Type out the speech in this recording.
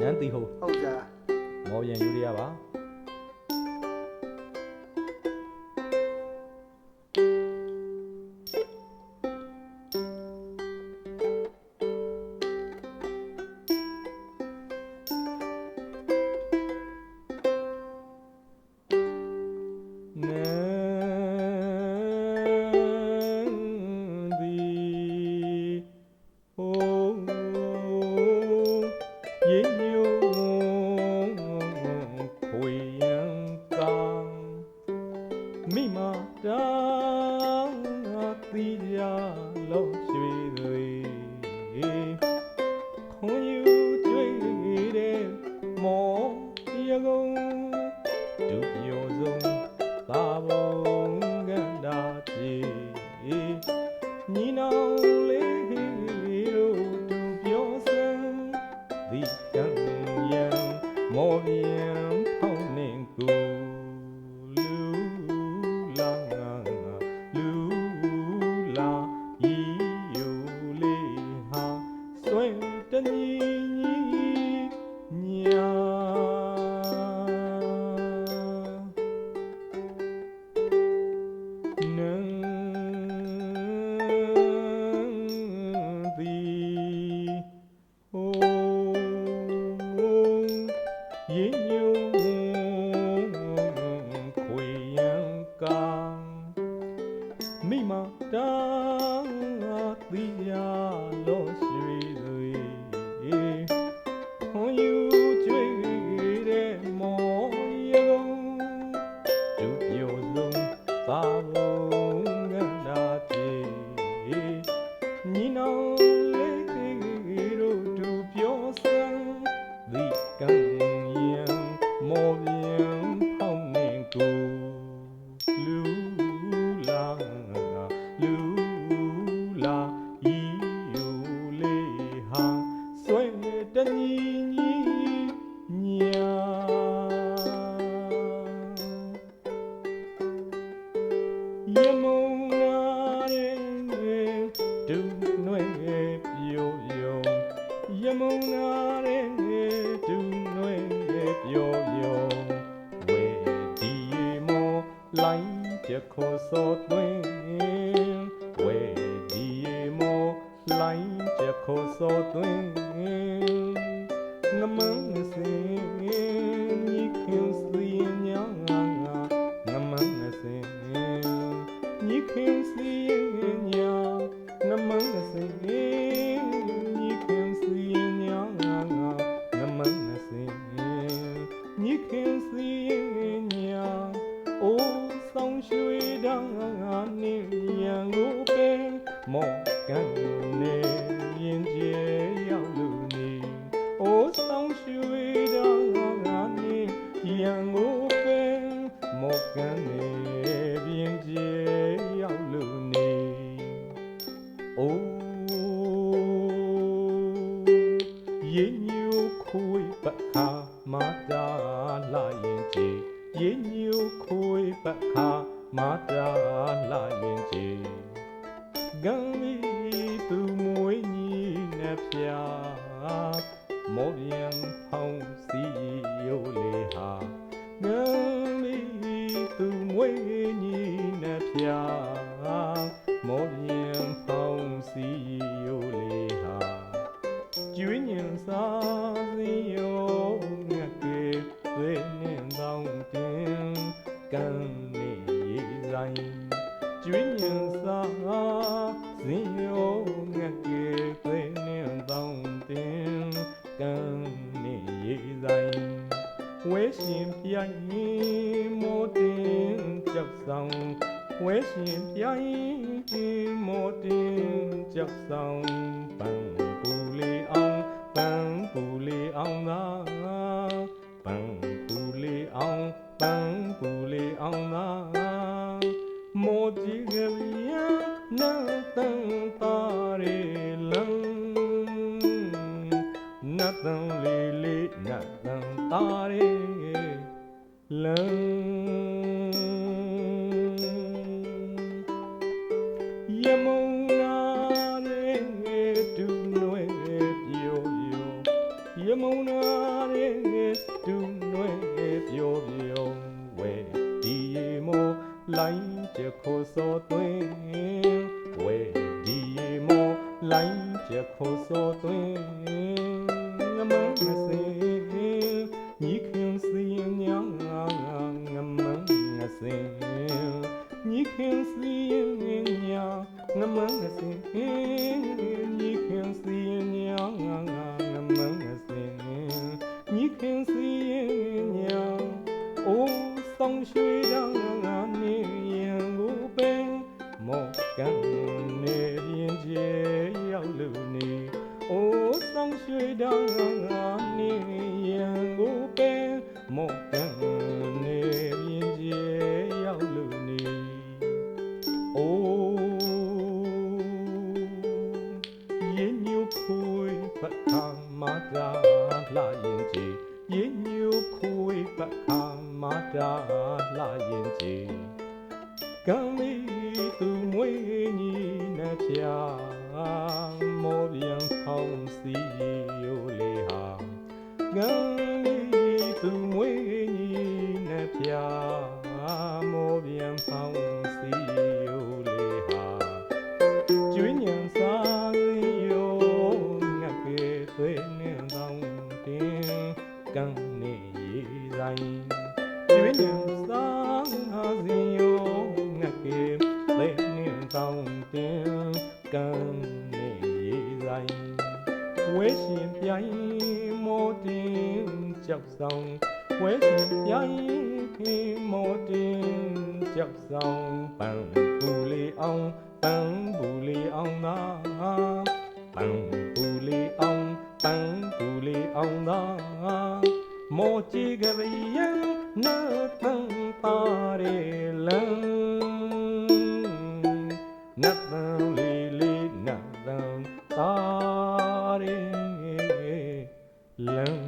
နန်းတီဟုတ်ဟုတ်ကဲ့မော်ပြန်ယူရရပါ brilhar Thank you. လိုင်းချက်ခေါ်စောသွင်းဝဲဒီမောလိုင်းချက်ခေါ်စောသွင်းငမန်းစင် ရေညိုခွေပခါမာတာလာရင်ကြီးရေညိုခွေပခါမာတာလာရင်ကြီးဂံမီသူမွေးညီနဲ့ပြာမောပြန်ဖောင်းစီယိုလေဟာငံမီသူမွေးညီနဲ့ပြာမောပြန် xếp giấy một chắc xong bằng bù lì ông bằng bù lì ông đó bằng bù lì ông bằng bù lì ông đó một chiếc gầm nhá nắng စောသွင်းဝဲဒီရေမောလိုင်းချက်ခိုးစောသွင်းငမမစင်ညီခင်စီညာငမငစင်ညီခင်စီညာငမငစင်ညီခင်စီ đang ngọn yên ngủ bé một tầng nề yên dễ yêu lửa nì ô yên nhiều khôi phật thang mà ra là yên gì yên nhiều khôi phật thang mà ra là yên gì cam đi từ mỗi nhìn cha một yên không xin ကံလေးသူမွေးညီနဲ့ဖြာမောပြန်ဖောင်းစီယိုလေးဟာကျွင်းညံစားရောငါကဲသွေးနေတော့တင်ကံနေရဆိုင်ကျွင်းညံစားစီရောငါကဲသွေးနေတော့တင်ကံနေရဆိုင်ဝဲရှင်ပြိုင်မောတင်ကြောက်ဆောင်ဝဲရှင်ပြိုင် 接受，我是一去莫定接受，本不离昂，本不离昂呐，本不离昂，本不离昂呐，莫记个人那等巴里人，那等里里那等巴里人。